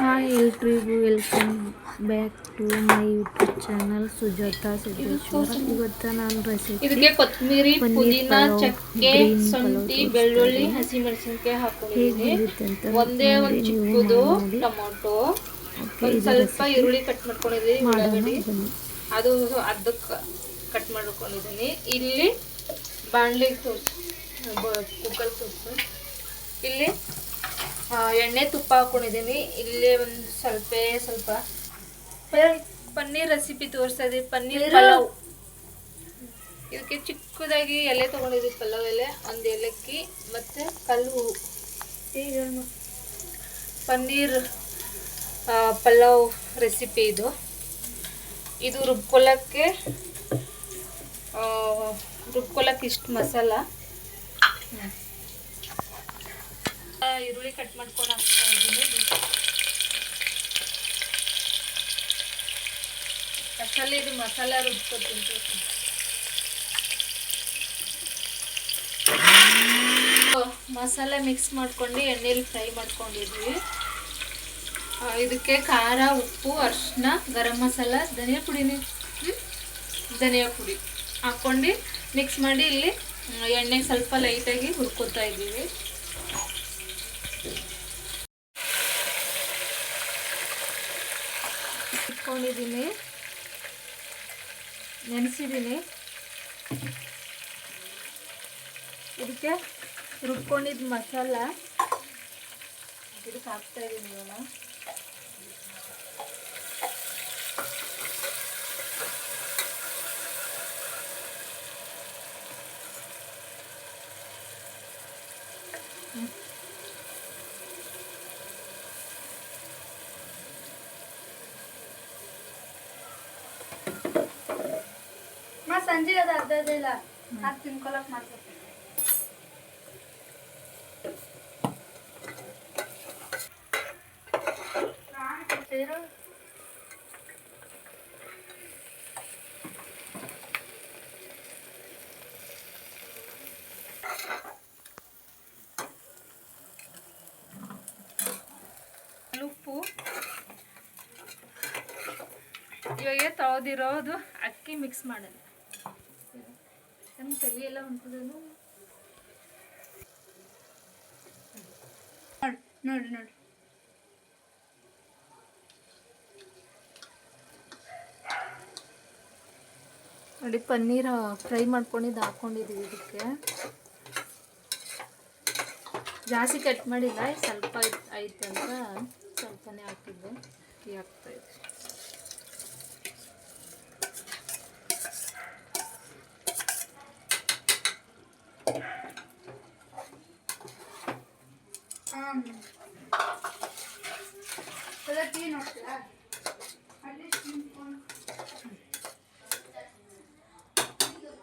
Hi ಎಲ್ರಿಗೂ welcome back to my YouTube channel Sujata Siddeshwara ಇವತ್ತು ನಾನು ರೆಸಿಪಿ ಕೊತ್ತಂಬರಿ ಪುದೀನ ಚಕ್ಕೆ ಶುಂಠಿ ಬೆಳ್ಳುಳ್ಳಿ ಹಸಿ ಹಸಿಮೆಣಸಿನ್ಕಾಯಿ ಹಾಕೊಂಡಿದ್ದೀನಿ. ಒಂದೇ ಒಂದು ಚಿಕ್ಕದು. ಟೊಮೊಟೊ. ಸ್ವಲ್ಪ ಈರುಳ್ಳಿ ಕಟ್ ಮಾಡ್ಕೊಂಡಿದ್ದೀನಿ ಉಳ್ಳಾಗಡ್ಡಿ. ಅದು ಅದಕ್ಕೆ ಕಟ್ ಮಾಡ್ಕೊಂಡಿದ್ದೀನಿ. ಇಲ್ಲಿ ಬಾಣ್ಲಿ ತೋರಿಸಿ ಕುಕ್ಕರ್ ತೋರಿಸು. ಇಲ್ಲಿ ಎಣ್ಣೆ ತುಪ್ಪ ಹಾಕೊಂಡಿದ್ದೀನಿ ಇಲ್ಲೇ ಒಂದು ಸ್ವಲ್ಪ ಸ್ವಲ್ಪ. ಪನ್ನೀರ್- ರೆಸಿಪಿ ತೋರಿಸ್ತಾ ಪನ್ನೀರ್ ಪಲಾವ್. ಇದಕ್ಕೆ ಚಿಕ್ಕದಾಗಿ ಎಲೆ ತೊಗೊಂಡಿದ್ದೀವಿ ಪಲಾವ್ ಎಲೆ. ಒಂದು ಏಲಕ್ಕಿ ಮತ್ತು ಕಲ್ಲು ಪನ್ನೀರ್ ಪಲಾವ್ ರೆಸಿಪಿ ಇದು. ಇದು ರುಬ್ಕೊಳ್ಳೋಕ್ಕೆ ರುಬ್ಕೊಳ್ಳೋಕ್ಕೆ ರುಬ್ಕೊಳ್ಳೋಕೆ ಇಷ್ಟು ಮಸಾಲ. ಈರುಳ್ಳಿ ಕಟ್ ಮಾಡ್ಕೊಂಡು ಹಾಕ್ತಾ ಇದ್ದೀನಿ ಮಸಾಲೆ ಇದು ಮಸಾಲ ರುಬ್ಕೊತೀನಿ ಮಸಾಲೆ ಮಿಕ್ಸ್ ಮಾಡ್ಕೊಂಡು ಎಣ್ಣೆಲಿ ಫ್ರೈ ಮಾಡ್ಕೊಂಡಿದ್ವಿ. ಇದಕ್ಕೆ ಖಾರ ಉಪ್ಪು ಅರಿಶಿನ ಗರಂ ಮಸಾಲ ಧನಿಯಾ ಪುಡಿನೇ? ಧನಿಯಾ ಪುಡಿ ಹಾಕ್ಕೊಂಡು ಮಿಕ್ಸ್ ಮಾಡಿ ಇಲ್ಲಿ ಎಣ್ಣೆಗೆ ಸ್ವಲ್ಪ ಲೈಟಾಗಿ ಹುರ್ಕೋತಾ ಇದ್ದೀವಿ. ಇಟ್ಕೊಂಡಿದ್ದೀನಿ ನೆನೆಸಿದ್ದೀನಿ. ಇದಕ್ಕೆ ರುಬ್ಕೊಂಡಿದ್ದು ಮಸಾಲ. ಇದಕ್ಕೆ ಹಾಕ್ತಾ ಇದ್ದೀನಿ ಇವಾಗ. ಅದು ತಿನ್ಕೊಳಕ್ ಉಪ್ಪು. ಇವಾಗ ತೊಳೆದಿರೋದು ಅಕ್ಕಿ ಮಿಕ್ಸ್ ಮಾಡೋದು. ನಮ್ಮ ತಲೆ ಎಲ್ಲ ಹೊಂಟದನು ನೋಡಿ ನೋಡಿ ನೋಡಿ. ಪನ್ನೀರ್ ಫ್ರೈ ಮಾಡ್ಕೊಂಡಿದ್ದು ಹಾಕ್ಕೊಂಡಿದ್ದೀವಿ ಇದಕ್ಕೆ. ಜಾಸ್ತಿ ಕಟ್ ಮಾಡಿಲ್ಲ ಸ್ವಲ್ಪ ಐತ್- ಅಂತ ಸ್ವಲ್ಪನೇ ಹಾಕಿದ್ದೆ. ಟೀ ನೋಡ್ತೀರಾ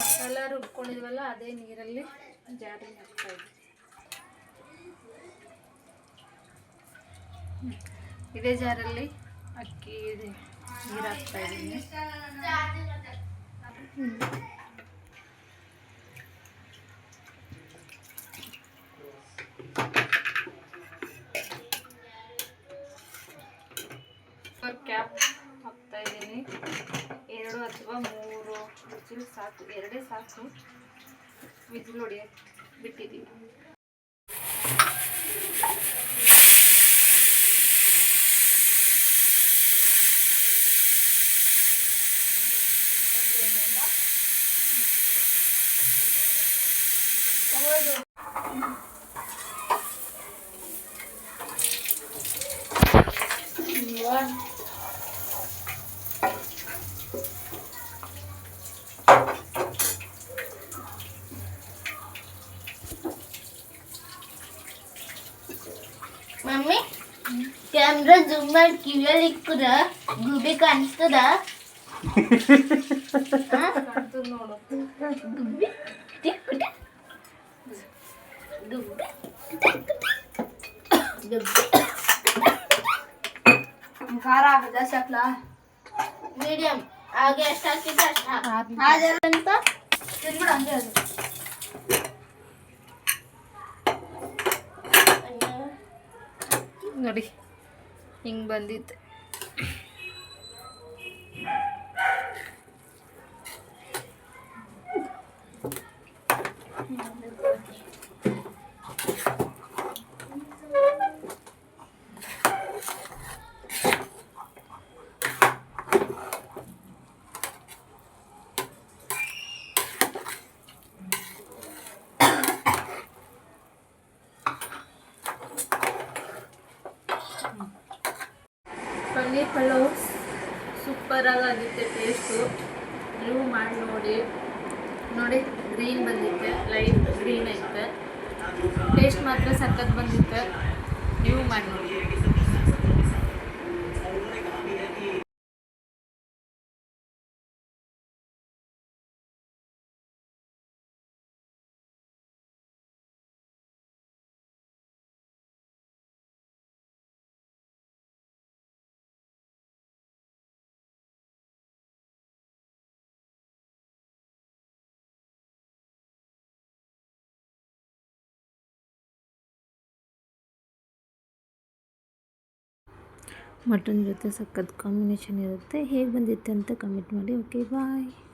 ಮಸಾಲ ರುಬ್ಕೊಂಡಿದ್ವಲ್ಲ ಅದೇ ನೀರಲ್ಲಿ ಜಾರಿ ಹಾಕ್ತಾ ಇದ್ವಿ. ಇದೇ ಜಾರಲ್ಲಿ ಅಕ್ಕಿ ನೀರು ಹಾಕ್ತಾ ಇದ್ದೀನಿ. ಕ್ಯಾಪ್ ಹಾಕ್ತಾ ಇದ್ದೀನಿ ಎರಡು ಅಥವಾ ಮೂರು ವಿಜಿಲ್ ಸಾಕು ಎರಡೇ ಸಾಕು vigil ಹೊಡಿಯಕ್ಕೆ ಬಿಟ್ಟಿದ್ದೀವಿ mummy Mummy camera zoom out కివియాలు ఎక్కురా గుబి కానిస్తుందా గుబ్బి తిక్కుట గుబ్బి గుబ్బి కార ఆగదా సప్లా మీడియం ఆగే స్టార్ట్ చేస్తా ఆ జరంతా తిరుగుడు అంతే ನೋಡಿ ಹಿಂಗೆ ಬಂದಿತ್ತು. ಪನ್ನೀರ್ ಸೂಪರ್ ಸೂಪರಾಗಿ ಆಗಿತ್ತೆ ಟೇಸ್ಟು ನೀವು ಮಾಡಿ ನೋಡಿ. ನೋಡಿ ಗ್ರೀನ್ ಬಂದಿತ್ತೆ ಲೈಟ್ ಗ್ರೀನ್ ಐತೆ. ಟೇಸ್ಟ್ ಮಾತ್ರ ಸಖತ್ ಬಂದಿತ್ತೆ. ನೀವು ಮಾಡಿ ನೋಡಿ. ಮಟನ್ ಜೊತೆ ಸಖತ್ ಕಾಂಬಿನೇಷನ್ ಇರುತ್ತೆ. ಹೇಗೆ ಬಂದಿತ್ತು ಅಂತ ಕಮೆಂಟ್ ಮಾಡಿ. Okay bye